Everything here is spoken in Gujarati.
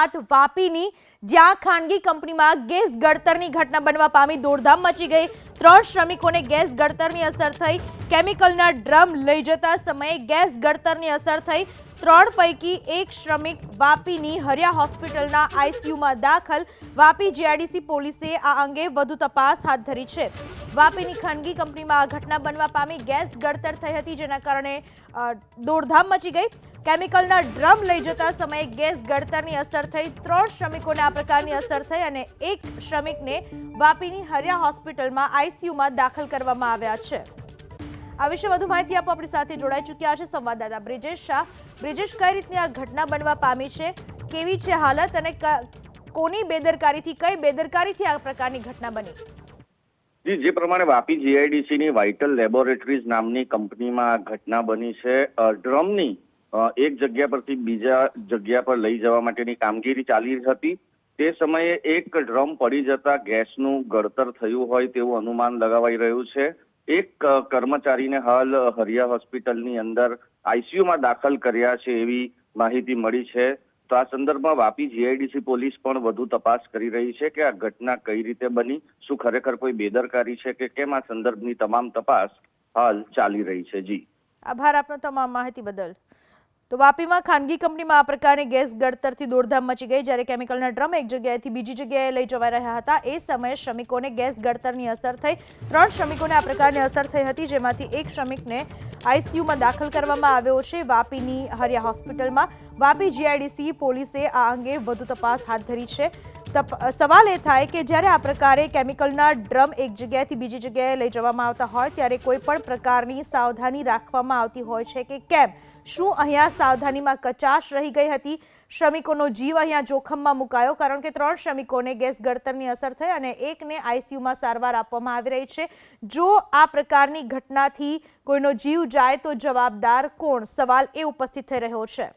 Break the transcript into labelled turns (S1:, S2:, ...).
S1: વાત વાપીની, જ્યાં ખાનગી કંપનીમાં ગેસ ગળતરની ઘટના બનવા પામી દોડધામ મચી ગઈ. ત્રણ શ્રમિકોને ગેસ ગળતરની અસર થઈ. કેમિકલના ડ્રમ લઈ જતા સમયે ગેસ ગળતરની અસર થઈ. ત્રણ પૈકી એક શ્રમિક વાપીની હરિયા હોસ્પિટલના આઈસીયુમાં દાખલ. વાપી જીઆઈડીસી પોલીસે આ અંગે વધુ તપાસ હાથ ધરી છે. વાપીની ખાનગી કંપનીમાં આ ઘટના બનવા પામી ગેસ ગળતર થઈ હતી, જેના કારણે દોડધામ મચી ગઈ. કેમિકલના ડ્રમ લઈ જતા સમયે ગેસ ગળતરની અસર થઈ. ત્રણ શ્રમિકોને આ પ્રકારની અસર થઈ અને એક શ્રમિકને વાપીની હરિયા હોસ્પિટલમાં આઈસીયુમાં દાખલ કરવામાં આવ્યા છે. આ વિશે વધુ માહિતી આપો. આપણી સાથે જોડાઈ ચૂક્યા છે સંવાદદાતા બ્રિજેશ શાહ. બ્રિજેશ, કઈ રીતની આ ઘટના બનવા પામી છે? કેવી છે હાલત અને કોની બેદરકારીથી, કઈ બેદરકારીથી આ પ્રકારની ઘટના બની?
S2: જી, જે પ્રમાણે વાપી જીઆઈડીસી ની વાઇટલ લેબોરેટરીઝ નામની કંપનીમાં ઘટના બની છે. ડ્રમની એક જગ્યા પરથી બીજા જગ્યા પર લઈ જવા માટેની કામગીરી ચાલી હતી. તે સમયે એક ડ્રમ પડી જતા ગેસનું ગળતર થયું હોય તેવું અનુમાન લગાવાઈ રહ્યું છે. એક કર્મચારીને હાલ હરિયા હોસ્પિટલની અંદર આઈસીયુમાં દાખલ કર્યા છે એવી માહિતી મળી છે. તો આ સંદર્ભમાં વાપી જીઆઈડીસી પોલીસ પણ વધુ તપાસ કરી રહી છે કે આ ઘટના કઈ રીતે બની? શું ખરેખર કોઈ બેદરકારી છે કે કેમ આ સંદર્ભની તમામ તપાસ હાલ ચાલી રહી છે? જી.
S1: આભાર આપનો તમામ માહિતી બદલ. તો વાપીમાં ખાનગી કંપનીમાં આ પ્રકારની ગેસ ગળતરથી દોડધામ મચી ગઈ જ્યારે કેમિકલના ડ્રમ એક જગ્યાએથી બીજી જગ્યાએ લઈ જવાઈ રહ્યા હતા. એ સમયે શ્રમિકોને ગેસ ગળતરની અસર થઈ. ત્રણ શ્રમિકોને આ પ્રકારની અસર થઈ હતી, જેમાંથી એક શ્રમિકને આઈસીયુમાં દાખલ કરવામાં આવ્યો છે વાપીની હરિયા હોસ્પિટલમાં. વાપી જીઆઈડીસી પોલીસે આ અંગે વધુ તપાસ હાથ ધરી છે. સવાલ એ થાય કે જ્યારે આ પ્રકારે કેમિકલના ડ્રમ એક જગ્યાએથી બીજી જગ્યાએ લઈ જવામાં આવતા હોય, ત્યારે કોઈ પણ પ્રકારની સાવધાની રાખવામાં આવતી હોય છે કે કેમ? શું અહીંયા સાવધાનીમાં કચાશ રહી ગઈ હતી. શ્રમિકોનો જીવ અહીંયા જોખમમાં મુકાયો કારણ કે ત્રણ શ્રમિકોને ગેસ ગળતરની અસર થઈ અને એકને આઈસીયુમાં સારવાર આપવામાં આવી રહી છે. જો આ પ્રકારની ઘટનાથી કોઈનો જીવ જાય તો જવાબદાર કોણ? સવાલ એ ઉપસ્થિત થઈ રહ્યો છે.